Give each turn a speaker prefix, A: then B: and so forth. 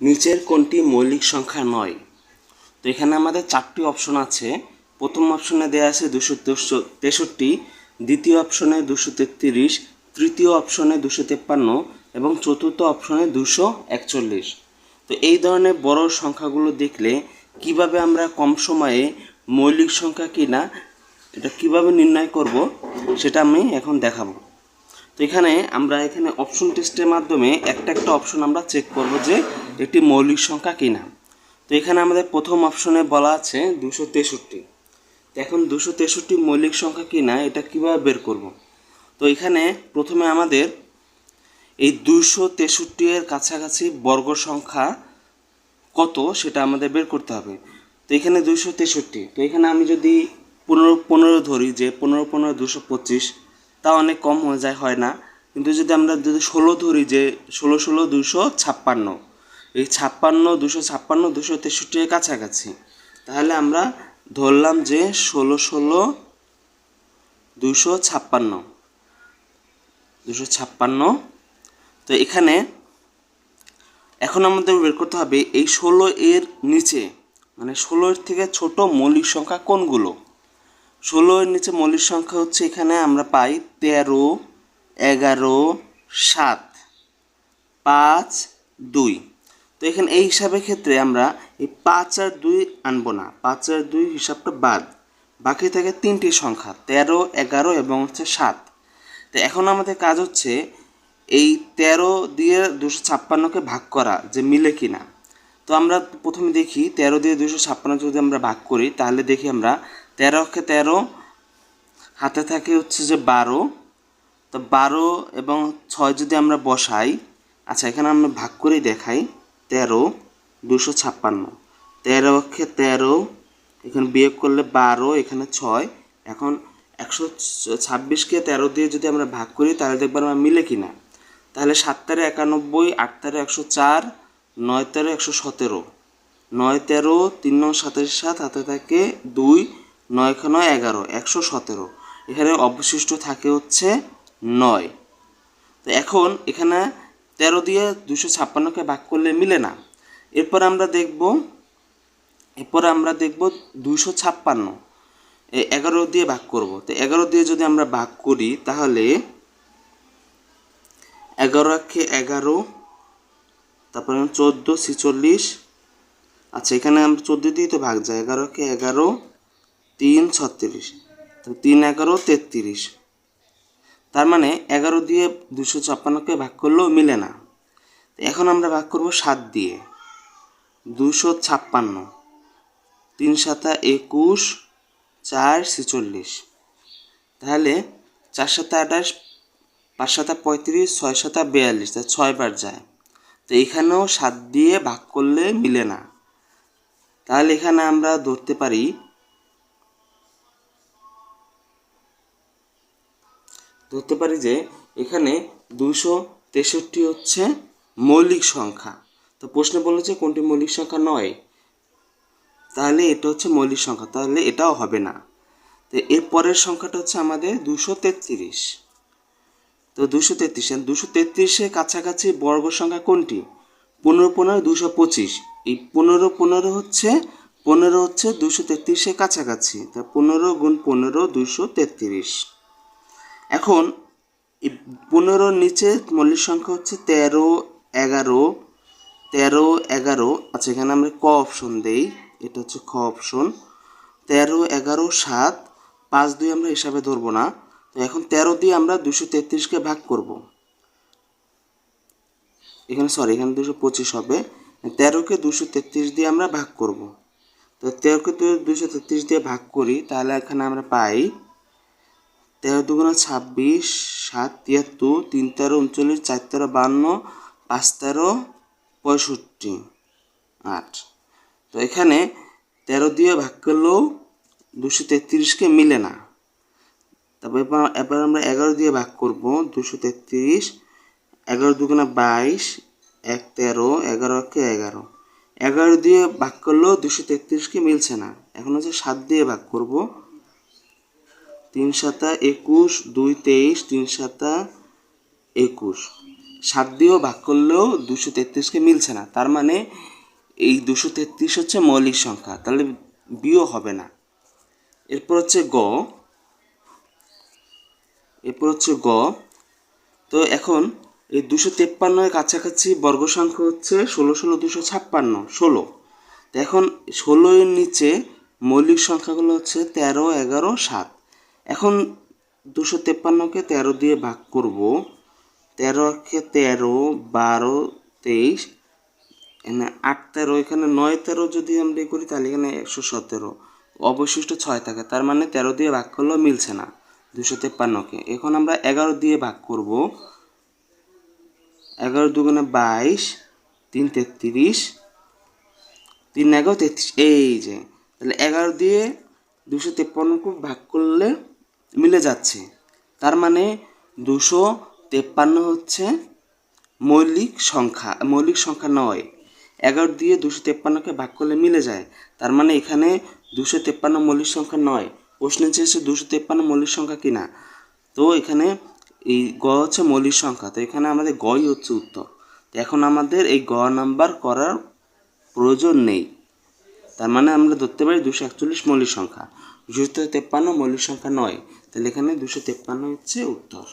A: নিচের কোনটি মৌলিক সংখ্যা নয়? তো এখানে আমাদের চারটি অপশন আছে। প্রথম অপশনে দেওয়া আছে দুশো তেষট্টি, দ্বিতীয় অপশনে দুশো তেত্রিশ, তৃতীয় অপশনে দুশো তেপ্পান্ন এবং চতুর্থ অপশনে দুশো একচল্লিশ। তো এই ধরনের বড় সংখ্যাগুলো দেখলে কীভাবে আমরা কম সময়ে মৌলিক সংখ্যা কি না এটা কীভাবে নির্ণয় করব, সেটা আমি এখন দেখাবো। তো এখানে আমরা এখানে অপশন টেস্টের মাধ্যমে একটা একটা অপশন আমরা চেক করব যে একটি মৌলিক সংখ্যা কিনা। তো এখানে আমাদের প্রথম অপশনে বলা আছে দুশো তেষট্টি। এখন দুশো তেষট্টি মৌলিক সংখ্যা কিনা এটা কীভাবে বের করব? তো এখানে প্রথমে আমাদের এই দুশো তেষট্টি এর কাছাকাছি বর্গ সংখ্যা কত সেটা আমাদের বের করতে হবে। তো এখানে দুশো তেষট্টি। তো এখানে আমি যদি পনেরো পনেরো ধরি যে পনেরো পনেরো, দুশো পঁচিশ তা অনেক কম হয়ে যায়, হয় না। কিন্তু যদি আমরা যদি ষোলো ধরি যে ষোলো ষোলো দুশো ছাপ্পান্ন, এই ছাপ্পান্ন, দুশো ছাপ্পান্ন, দুশো তেষট্টি কাছাকাছি, তাহলে আমরা ধরলাম যে ষোলো ষোলো দুশো ছাপ্পান্ন দুশো ছাপ্পান্ন। তো এখানে এখন আমাদের বের করতে হবে এই ষোলো এর নিচে মানে ষোলোর থেকে ছোট মৌলিক সংখ্যা কোনগুলো? ষোলো এর নিচে মৌলিক সংখ্যা হচ্ছে এখানে আমরা পাই তেরো, এগারো, সাত, পাঁচ, দুই। তো এখানে এই হিসাবের ক্ষেত্রে আমরা এই পাঁচ আর দুই আনব না। পাঁচ আর দুই হিসাবটা বাদ। বাকি থাকে তিনটি সংখ্যা, তেরো, এগারো এবং হচ্ছে সাত। তো এখন আমাদের কাজ হচ্ছে এই তেরো দিয়ে দুশো ছাপ্পান্নকে ভাগ করা, যে মিলে কি না তো আমরা প্রথমে দেখি, তেরো দিয়ে দুশো ছাপ্পান্ন যদি আমরা ভাগ করি, তাহলে দেখি আমরা তেরোকে তেরো, হাতে থাকে হচ্ছে যে বারো। তো বারো এবং ছয় যদি আমরা বসাই আচ্ছা এখানে আমরা ভাগ করেই দেখাই, তেরো দুশো ছাপ্পান্ন। তেরো অক্ষে তেরো, এখানে বিয়োগ করলে বারো, এখানে ছয়। এখন একশো ছাব্বিশকে তেরো দিয়ে যদি আমরা ভাগ করি, তাহলে দেখবার আমরা মিলে কি না তাহলে সাত তেরো একানব্বই, আট তেরো একশো চার, নয় তেরো একশো সতেরো। নয় তেরো, তিন নয় সাতাশ সাত, হাতে থাকে দুই। নয় নয় এগারো, একশো সতেরো। এখানে অবশিষ্ট থাকে হচ্ছে নয়। তো এখন এখানে তেরো দিয়ে দুশো ছাপ্পান্নকে ভাগ করলে মিলে না। এরপর আমরা দেখব, এরপর আমরা দেখব দুশো ছাপ্পান্ন। এগারো দিয়ে ভাগ করব। তো এগারো দিয়ে যদি আমরা ভাগ করি, তাহলে এগারো একে এগারো, তারপরে চোদ্দ, ছিচল্লিশ। আচ্ছা এখানে আমরা চোদ্দ দিয়ে তো ভাগ যায় এগারোকে এগারো তিন ছত্রিশ। তো তিন এগারো তেত্রিশ। তার মানে এগারো দিয়ে দুশো ছাপ্পান্নকে ভাগ করলেও মিলে না। এখন আমরা ভাগ করব সাত দিয়ে। দুশো ছাপ্পান্ন। তিন সাতা একুশ, চার ছেচল্লিশ। তাহলে চার সাতা আঠাশ, পাঁচ সাতা পঁয়ত্রিশ, ছয় সাতা বিয়াল্লিশ তা ছয়বার যায়। তো এখানেও সাত দিয়ে ভাগ করলে মিলে না। তাহলে এখানে আমরা ধরতে পারি ধরতে পারি যে এখানে দুশো তেষট্টি হচ্ছে মৌলিক সংখ্যা। তো প্রশ্নে বলেছে কোনটি মৌলিক সংখ্যা নয়? তাহলে এটা হচ্ছে মৌলিক সংখ্যা, তাহলে এটাও হবে না। তো এর পরের সংখ্যাটা হচ্ছে আমাদের দুশো তেত্রিশ। তো দুশো তেত্রিশ দুশো তেত্রিশের কাছাকাছি বর্গ সংখ্যা কোনটি? পনেরো পনেরো দুশো পঁচিশ। এই পনেরো পনেরো হচ্ছে পনেরো হচ্ছে দুশো তেত্রিশের কাছাকাছি। তা পনেরো গুণ পনেরো দুশো তেত্রিশ। এখন পনেরোর নিচে মৌলিক সংখ্যা হচ্ছে তেরো, এগারো তেরো, এগারো। আচ্ছা এখানে আমরা ক অপশন দেই। এটা হচ্ছে খ অপশন তেরো, এগারো, সাত। পাঁচ, দুই আমরা হিসাবে ধরবো না। তো এখন তেরো দিয়ে আমরা দুশো তেত্রিশকে ভাগ করব। এখানে সরি এখানে দুশো পঁচিশ হবে। তেরোকে দুশো তেত্রিশ দিয়ে আমরা ভাগ করব। তো তেরোকে দুশো তেত্রিশ দিয়ে ভাগ করি, তাহলে এখানে আমরা পাই তেরো দুগুণা ছাব্বিশ, সাত তিয়াত্তর, তিন তেরো উনচল্লিশ, চার তেরো বান্ন, পাঁচ তেরো পঁয়ষট্টি, আট। তো এখানে তেরো দিয়ে ভাগ করলেও দুশো তেত্রিশকে মিলে না। তারপর এবার এবার আমরা এগারো দিয়ে ভাগ করব, দুশো তেত্রিশ, এগারো দুগুণা বাইশ, এক তেরো, এগারো একে এগারো। এগারো দিয়ে ভাগ করলেও দুশো তেত্রিশকে মিলছে না। এখন হচ্ছে সাত দিয়ে ভাগ করব তিন সাতা একুশ, দুই তেইশ, তিন সাতা একুশ। সাত দিয়েও ভাগ করলেও দুশো তেত্রিশকে মিলছে না। তার মানে এই দুশো তেত্রিশ হচ্ছে মৌলিক সংখ্যা। তাহলে বিও হবে না। এরপর হচ্ছে গ। এরপর হচ্ছে গ। তো এখন এই দুশো তেপ্পান্নের কাছাকাছি বর্গ সংখ্যা হচ্ছে ষোলো ষোলো দুশো ছাপ্পান্ন, ষোলো। তো এখন ষোলো এর নিচে মৌলিক সংখ্যাগুলো হচ্ছে তেরো, এগারো, সাত। এখন দুশো তেপ্পান্নকে তেরো দিয়ে ভাগ করব। তেরোকে তেরো, বারো, তেইশ, এখানে আট তেরো, এখানে নয় তেরো যদি আমরা করি, তাহলে এখানে একশো সতেরো। অবশিষ্ট ছয় থাকে, তার মানে তেরো দিয়ে ভাগ করলেও মিলছে না দুশো তেপ্পান্নকে। এখন আমরা এগারো দিয়ে ভাগ করব। এগারো দুগুণে বাইশ, তিন তেত্রিশ, তিন এগারো তেত্রিশ, এই যে। তাহলে এগারো দিয়ে দুশো তেপ্পান্নকে ভাগ করলে মিলে যাচ্ছে। তার মানে দুশো তেপ্পান্ন হচ্ছে মৌলিক সংখ্যা মৌলিক সংখ্যা নয়। এগারো দিয়ে দুশো তেপ্পান্নকে ভাগ করলে মিলে যায়। তার মানে এখানে দুশো তেপ্পান্ন মৌলিক সংখ্যা নয়। প্রশ্নে চেয়েছে দুশো তেপ্পান্ন মৌলিক সংখ্যা কিনা? তো এখানে এই গ হচ্ছে মৌলিক সংখ্যা। তো এখানে আমাদের গই হচ্ছে উত্তর। তো এখন আমাদের এই গ নাম্বার করার প্রয়োজন নেই। তার মানে আমরা ধরতে পারি দুশো একচল্লিশ মৌলিক সংখ্যা। দুশো তেপ্পান্ন মৌলিক সংখ্যা নয়। তাহলে এখানে দুশো তেপ্পান্ন হচ্ছে উত্তর।